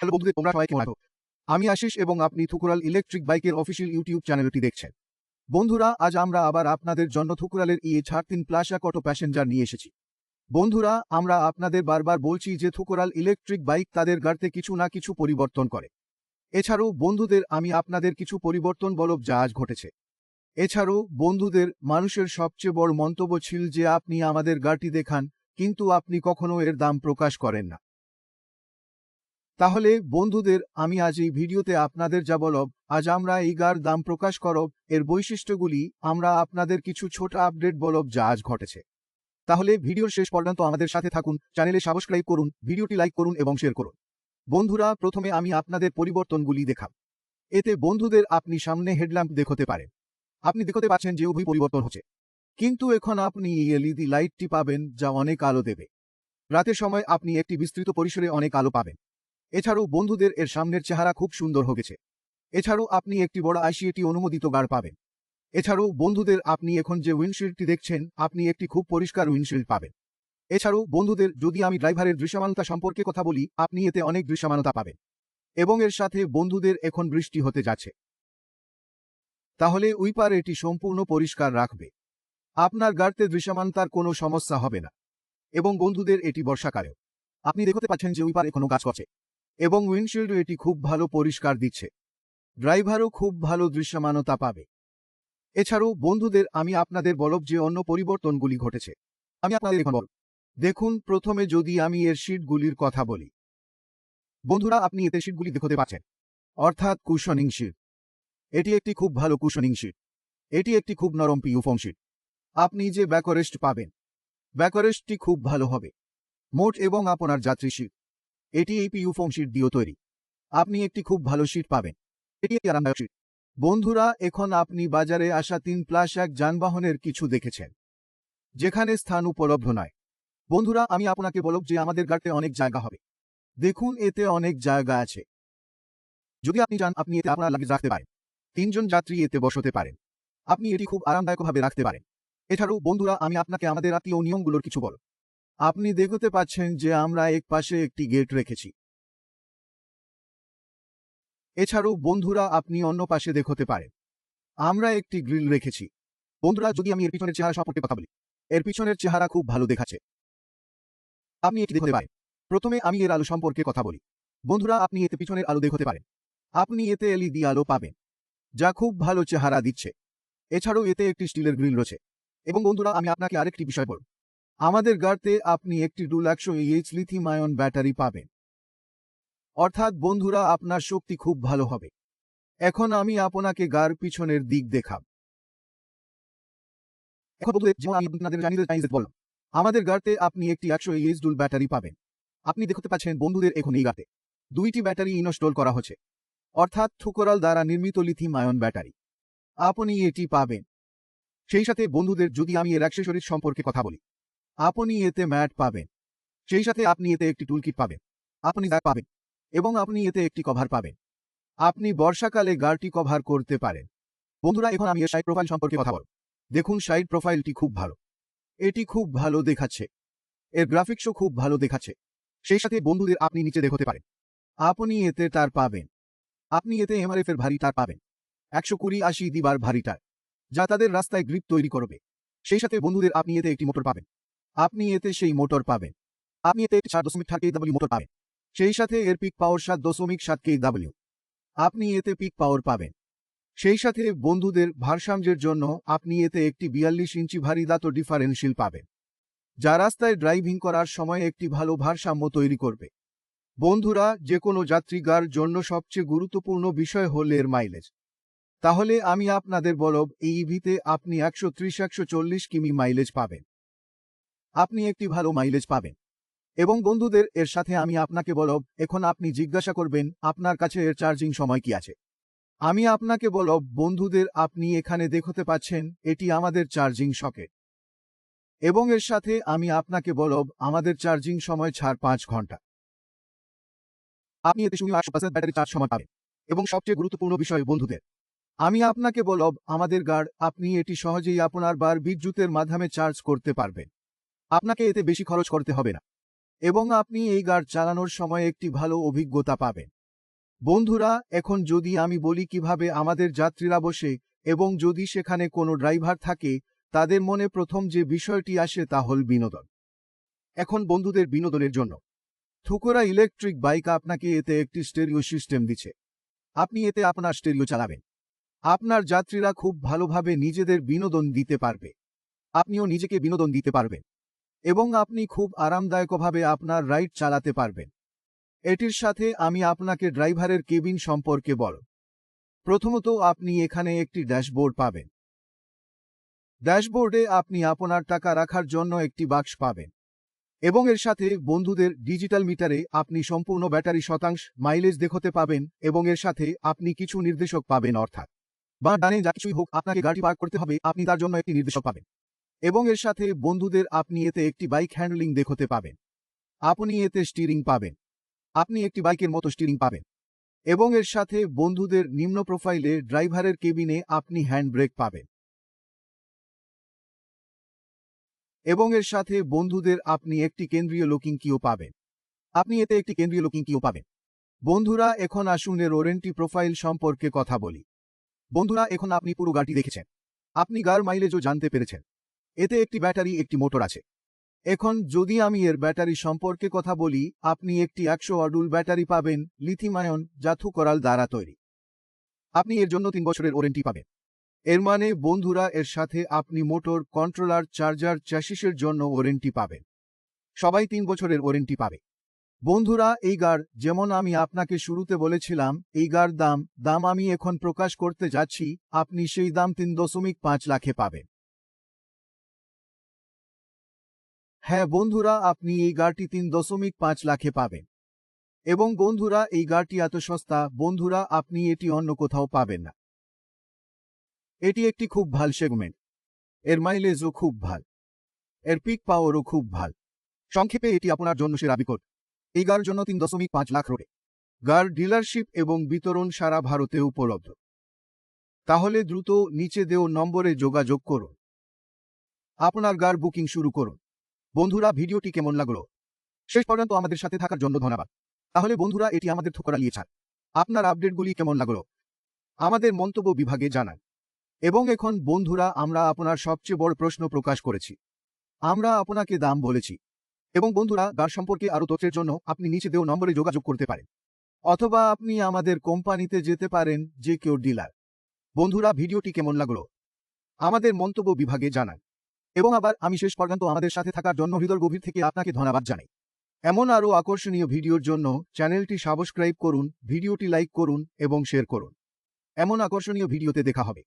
Hello বন্ধুদের, তোমরা সবাই কেমন আছো? আমি আশিস এবং আপনি থুকুরাল ইলেকট্রিক বাইকের অফিসিয়াল ইউটিউব চ্যানেলটি দেখছেন। বন্ধুরা, আজ আমরা আবার আপনাদের জন্য থুকুরালের ইয়ে তিন প্লাস এক অটো প্যাসেঞ্জার নিয়ে এসেছি। বন্ধুরা, আমরা আপনাদের বারবার বলছি যে থুকুরাল ইলেকট্রিক বাইক তাদের গাড়িতে কিছু না কিছু পরিবর্তন করে। এছাড়াও বন্ধুদের, আমি আপনাদের কিছু পরিবর্তন বলব যা আজ ঘটেছে। এছাড়াও বন্ধুদের, মানুষের সবচেয়ে বড় মন্তব্য ছিল যে আপনি আমাদের গাড়িটি দেখান, কিন্তু আপনি কখনো এর দাম প্রকাশ করেন না। তাহলে, বন্ধুদের, আমি আজ এই ভিডিওতে আপনাদের যা বলব, আজ আমরা এই গার দাম প্রকাশ করব, এর বৈশিষ্ট্যগুলি, আমরা আপনাদের কিছু ছোট আপডেট বলব যা আজ ঘটেছে। তাহলে, ভিডিওর শেষ পর্যন্ত আমাদের সাথে থাকুন, চ্যানেলে সাবস্ক্রাইব করুন, ভিডিওটি লাইক করুন এবং শেয়ার করুন। বন্ধুরা, প্রথমে আমি আপনাদের পরিবর্তনগুলি দেখাব। এতে বন্ধুদের, আপনি সামনে হেডল্যাম্প দেখতে পারেন। আপনি দেখতে পাচ্ছেন যে উভয় পরিবর্তন হচ্ছে। কিন্তু এখন আপনি এলইডি লাইটটি পাবেন, যা অনেক আলো দেবে। রাতের সময় আপনি একটি বিস্তৃত পরিসরে অনেক আলো পাবেন। এছাড়াও বন্ধুদের এর সামনের চেহারা খুব সুন্দর হয়েছে। এছাড়াও আপনি একটি বড় আইসিএটি অনুমোদিত গাড় পাবেন। এছাড়াও বন্ধুদের আপনি এখন যে উইন্ডশিল্ডটি দেখছেন, আপনি একটি খুব পরিষ্কার উইন্ডশিল্ড পাবেন। এছাড়াও বন্ধুদের যদি আমি ড্রাইভারের দৃশ্যমানতা সম্পর্কে কথা বলি, আপনি এতে অনেক দৃশ্যমানতা পাবেন। এবং এর সাথে বন্ধুদের এখন বৃষ্টি হতে যাচ্ছে। তাহলে উইপার এটি সম্পূর্ণ পরিষ্কার রাখবে। আপনার গাড়িতে দৃশ্যমানতার কোনো সমস্যা হবে না। এবং বন্ধুদের এটি বর্ষাকালেও। আপনি দেখতে পাচ্ছেন যে উইপার এখনও কাজ করছে এবং উইন্ডশিল্ড এটি খুব ভালো পরিষ্কার দিচ্ছে। ড্রাইভারও খুব ভালো দৃশ্যমানতা পাবে। এছাড়াও, বন্ধুদের, আমি আপনাদের বলব যে অন্য পরিবর্তনগুলি ঘটেছে। আমি আপনাদের দেখুন, প্রথমে যদি আমি এর শিটগুলির কথা বলি। বন্ধুরা, আপনি এতে শিটগুলি দেখতে পাচ্ছেন। অর্থাৎ কুশনিং শিট এটি একটি খুব ভালো কুশনিং শিট এটি একটি খুব নরম পিউফং শিট আপনি যে ব্যাকরেস্ট পাবেন ব্যাকরেস্টটি খুব ভালো হবে। মোট এবং আপনার যাত্রী শিট এটি এই পিউফং শিট দিয়েও তৈরি। আপনি একটি খুব ভালো শিট পাবেন। এটি একটি আরামদায়ক শিট বন্ধুরা, এখন আপনি বাজারে আসা তিন প্লাস এক যানবাহনের কিছু দেখেছেন। যেখানে স্থান উপলব্ধ নয়। বন্ধুরা, আমি আপনাকে বলব যে আমাদের গাড়িতে অনেক জায়গা হবে। দেখুন, এতে অনেক জায়গা আছে। যদি আপনি চান, আপনি এতে আপনার লাগেজ রাখতে পারেন। তিনজন যাত্রী এতে বসতে পারেন। আপনি এটি খুব আরামদায়কভাবে রাখতে পারেন। এছাড়াও, বন্ধুরা, আমি আপনাকে আমাদের আত্মীয় নিয়মগুলোর কিছু বল আপনি দেখতে পাচ্ছেন যে আমরা এক পাশে একটি গেট রেখেছি। এছাড়াও বন্ধুরা, আপনি অন্য পাশে দেখতে পারেন। আমরা একটি গ্রিল রেখেছি। বন্ধুরা, যদি আমি এর পিছনের চেহারা সম্পর্কে কথা বলি, এর পিছনের চেহারা খুব ভালো দেখাচ্ছে। আপনি এটি দেখতে পারেন। প্রথমে আমি এর আলো সম্পর্কে কথা বলি। বন্ধুরা, আপনি এতে পিছনের আলো দেখতে পারেন। আপনি এতে এলইডি আলো পাবেন, যা খুব ভালো চেহারা দিচ্ছে। এছাড়াও এতে একটি স্টিলের গ্রিল রয়েছে। এবং বন্ধুরা, আমি আপনাকে আরেকটি বিষয় বলব। আমাদের গাড়িতে আপনি একটি ডুল একশো এইচ লিথিয়াম আয়ন ব্যাটারি পাবেন। অর্থাৎ, বন্ধুরা, আপনার শক্তি খুব ভালো হবে। এখন আমি আপনাকে গার পিছনের দিক দেখাব। আমাদের গাড়িতে আপনি একটি একশো এইচ ডুল ব্যাটারি পাবেন। আপনি দেখতে পাচ্ছেন বন্ধুদের এখন এই গাড়িতে দুইটি ব্যাটারি ইনস্টল করা হচ্ছে। অর্থাৎ, থুকরাল দ্বারা নির্মিত লিথিয়াম আয়ন ব্যাটারি। আপনি এটি পাবেন। সেই সাথে বন্ধুদের, যদি আমি এর অ্যাক্সেসরিজ সম্পর্কে কথা বলি। আপনি এতে ম্যাট পাবেন। সেই সাথে আপনি এতে একটি টুলকিট পাবেন। আপনি ব্যাগ পাবেন এবং আপনি এতে একটি কভার পাবেন। আপনি বর্ষাকালে গাড়িটি কভার করতে পারেন। বন্ধুরা, এখন আমি এর সাইড প্রোফাইল সম্পর্কে কথা বল দেখুন সাইড প্রোফাইলটি খুব ভালো। এটি খুব ভালো দেখাচ্ছে। এর গ্রাফিক্সও খুব ভালো দেখাচ্ছে। সেই সাথে বন্ধুদের আপনি নিচে দেখতে পারেন। আপনি এতে তার পাবেন। আপনি এতে এমআরএফ এর ভারী তার পাবেন। একশো কুড়ি আশি দিবার ভারী তার, যা তাদের রাস্তায় গ্রিপ তৈরি করবে। সেই সাথে বন্ধুদের আপনি এতে একটি মোটর পাবেন। আপনি এতে সেই মোটর পাবেন। আপনি এতে চার দশমিক ষাট কেডাব্লিউ মোটর পাবেন। সেই সাথে এর পিক পাওয়ার সাত দশমিক সাত কেডাব্লিউ আপনি এতে পিক পাওয়ার পাবেন। সেই সাথে বন্ধুদের ভারসাম্যের জন্য আপনি এতে একটি বিয়াল্লিশ ইঞ্চি ভারী দাঁত ডিফারেন্সিয়াল পাবেন। যা রাস্তায় ড্রাইভিং করার সময় একটি ভালো ভারসাম্য তৈরি করবে। বন্ধুরা যে কোনো যাত্রীগার জন্য সবচেয়ে গুরুত্বপূর্ণ বিষয় হল এর মাইলেজ তাহলে আমি আপনাদের বলব, এই ইভিতে আপনি একশো ত্রিশ, একশো চল্লিশ কিমি মাইলেজ পাবেন। আপনি একটি ভালো মাইলেজ পাবেন। এবং বন্ধুদের, এর সাথে আমি আপনাকে বলব, এখন আপনি জিজ্ঞাসা করবেন, আপনার কাছে এর চার্জিং সময় কি আছে? আমি আপনাকে বলব, বন্ধুদের, আপনি এখানে দেখতে পাচ্ছেন, এটি আমাদের চার্জিং সকেট এবং এর সাথে আমি আপনাকে বলব, আমাদের চার্জিং সময় ছাড় পাঁচ ঘণ্টা। আপনি এতে শূন্য আটশো ব্যাটারি চার্জ সময় পাবেন। এবং সবচেয়ে গুরুত্বপূর্ণ বিষয়, বন্ধুদের। আমি আপনাকে বলব, আমাদের গার্ড আপনি এটি সহজেই আপনার বার বিদ্যুতের মাধ্যমে চার্জ করতে পারবেন। আপনাকে এতে বেশি খরচ করতে হবে না। এবং আপনি এই গাড় চালানোর সময় একটি ভালো অভিজ্ঞতা পাবেন। বন্ধুরা, এখন যদি আমি বলি কীভাবে আমাদের যাত্রীরা বসে এবং যদি সেখানে কোনো ড্রাইভার থাকে, তাদের মনে প্রথম যে বিষয়টি আসে তা হল বিনোদন। এখন বন্ধুদের বিনোদনের জন্য। থুকোরা ইলেকট্রিক বাইক আপনাকে এতে একটি স্টেরিও সিস্টেম দিচ্ছে। আপনি এতে আপনার স্টেরিও চালাবেন। আপনার যাত্রীরা খুব ভালোভাবে নিজেদের বিনোদন দিতে পারবে। আপনিও নিজেকে বিনোদন দিতে পারবেন। এবং আপনি খুব আরামদায়কভাবে আপনার রাইড চালাতে পারবেন। এটির সাথে আমি আপনাকে ড্রাইভারের কেবিন সম্পর্কে বল। প্রথমত আপনি এখানে একটি ড্যাশবোর্ড পাবেন। ড্যাশবোর্ডে আপনি আপনার টাকা রাখার জন্য একটি বাক্স পাবেন এবং এর সাথে বন্ধুদের ডিজিটাল মিটারে আপনি সম্পূর্ণ ব্যাটারি শতাংশ, মাইলেজ দেখতে পাবেন এবং এর সাথে আপনি কিছু নির্দেশক পাবেন অর্থাৎ বা ডানে যা কিছুই হোক আপনাকে গাড়ি পার্ক করতে হবে, আপনি তার জন্য একটি নির্দেশক পাবেন। এবং এর সাথে বন্ধুদের আপনি এতে একটি বাইক হ্যান্ডলিং দেখতে পাবেন। আপনি এতে স্টিরিং পাবেন। আপনি একটি বাইকের মতো স্টিরিং পাবেন। এবং এর সাথে বন্ধুদের নিম্ন প্রোফাইলে ড্রাইভারের কেবিনে আপনি হ্যান্ড ব্রেক পাবেন। এবং এর সাথে বন্ধুদের আপনি একটি কেন্দ্রীয় লুকিং কিও পাবেন। আপনি এতে একটি কেন্দ্রীয় লুকিং কিও পাবেন। বন্ধুরা, এখন আসুন এর ওরেন্টি প্রোফাইল সম্পর্কে কথা বলি। বন্ধুরা, এখন আপনি পুরো গাড়ি দেখেছেন। আপনি গার মাইলেজও জানতে পেরেছেন। এতে একটি ব্যাটারি, একটি মোটর আছে। এখন যদি আমি এর ব্যাটারি সম্পর্কে কথা বলি, আপনি একটি একশো অডুল ব্যাটারি পাবেন লিথিমায়ন জাথু করাল দ্বারা তৈরি। আপনি এর জন্য তিন বছরের ওয়ারেন্টি পাবেন। এর মানে বন্ধুরা, এর সাথে আপনি মোটর কন্ট্রোলার চার্জার চ্যাসিসের জন্য ওয়ারেন্টি পাবেন। সবাই তিন বছরের ওয়ারেন্টি পাবে। বন্ধুরা, এই গাড়, যেমন আমি আপনাকে শুরুতে বলেছিলাম, এই গাড় দাম দাম আমি এখন প্রকাশ করতে যাচ্ছি, আপনি সেই দাম তিন দশমিক পাঁচ লাখে পাবেন। হ্যাঁ বন্ধুরা, আপনি এই গাড়িটি তিন দশমিক পাঁচ লাখে পাবেন। এবং বন্ধুরা, এই গাড়িটি এত সস্তা, বন্ধুরা, আপনি এটি অন্য কোথাও পাবেন না। এটি একটি খুব ভালো সেগমেন্ট। এর মাইলেজও খুব ভালো। এর পিক পাওয়ারও খুব ভালো। সংক্ষেপে এটি আপনার জন্য সেরা বিকট এই গাড়ির জন্য তিন দশমিক পাঁচ লাখ রোডে গার ডিলারশিপ এবং বিতরণ সারা ভারতে উপলব্ধ। তাহলে দ্রুত নিচে দেও নম্বরে যোগাযোগ করুন। আপনার গার বুকিং শুরু করুন। বন্ধুরা, ভিডিওটি কেমন লাগল? শেষ পর্যন্ত আমাদের সাথে থাকার জন্য ধন্যবাদ। তাহলে বন্ধুরা, এটি আমাদের থোকরা নিয়েছেন আপনার আপডেটগুলি কেমন লাগল? আমাদের মন্তব্য বিভাগে জানান। এবং এখন বন্ধুরা, আমরা আপনার সবচেয়ে বড় প্রশ্ন প্রকাশ করেছি। আমরা আপনাকে দাম বলেছি। এবং বন্ধুরা গার সম্পর্কে আরও তথ্যের জন্য আপনি নিচে দেও নম্বরে যোগাযোগ করতে পারেন। অথবা আপনি আমাদের কোম্পানিতে যেতে পারেন যে কেউ ডিলার। বন্ধুরা, ভিডিওটি কেমন লাগল? আমাদের মন্তব্য বিভাগে জানান। এবং আবার আমি শেষ পর্যন্ত আমাদের সাথে থাকার জন্য হৃদয় গভীর থেকে আপনাকে ধন্যবাদ জানাই। এমন আরও আকর্ষণীয় ভিডিওর জন্য চ্যানেলটি সাবস্ক্রাইব করুন, ভিডিওটি লাইক করুন এবং শেয়ার করুন। এমন আকর্ষণীয় ভিডিওতে দেখা হবে।